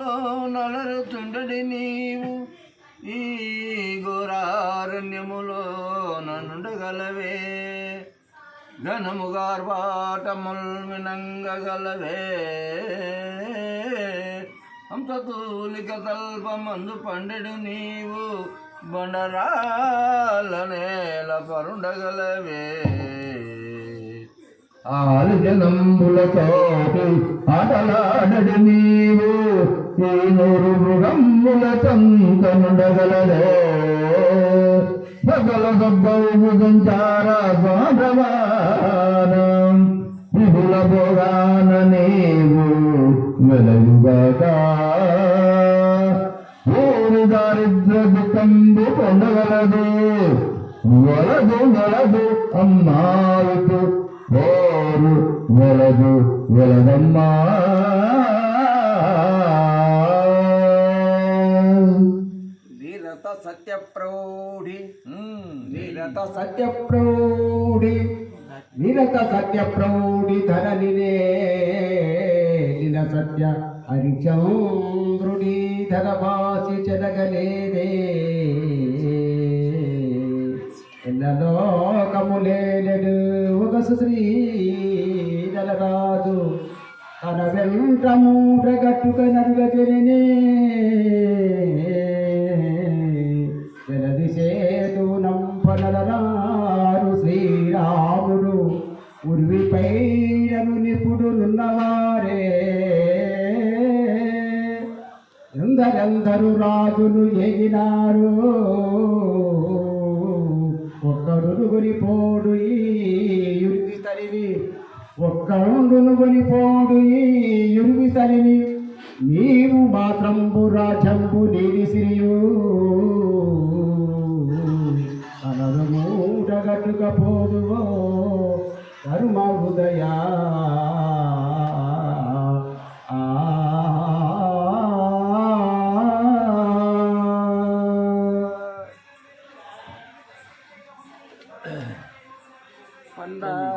నలరుతుండడి నీవు ఈ ఘోరారణ్యములో నన్నుండగలవే. ఘనముగార్వాటముల్ వినంగగలవే తూలిక తల్పమందు పండెడు నీవు బండరాల నేల పరుండగలవే. ఆలుజనంబులతోటి నీ నీవు ఈ నూరు మృగంబుల చంతనుండగలదే సకల సబ్బవు సంచార స్వాభవానం విపుల భోగాన నీవు వెలయుగాక. ఊరు దారిద్ర దుఃఖంబు పొందగలదు. వలదు వలదు అమ్మావుతూ ఓరు వలదు వీరత సత్య ప్రౌఢి నీలత సత్య ప్రౌఢి వీరత సత్య ప్రౌఢి ధరనినే నిన సత్య హరిచంద్రుడి ధరవాసి చెదగలేదే ఎన్నలోకములేడు ఒక శ్రీ నలరాజు తన వెంట మూటగట్టుక నరుగతినే నంపనలరారు శ్రీరాముడు ఉర్విపైనను నిపుడు నున్నవారే ఎందరెందరు రాజులు ఎగినారు ఒక్కడు పోడు ఈ యుర్వి తలివి ఒక్కడును పోడు ఈ యుర్వి తలివి నీవు మాత్రంబు రాజంబు నీది సిరియు. మూటగట్టుకపోదువో ధర్మ హృదయా పండగ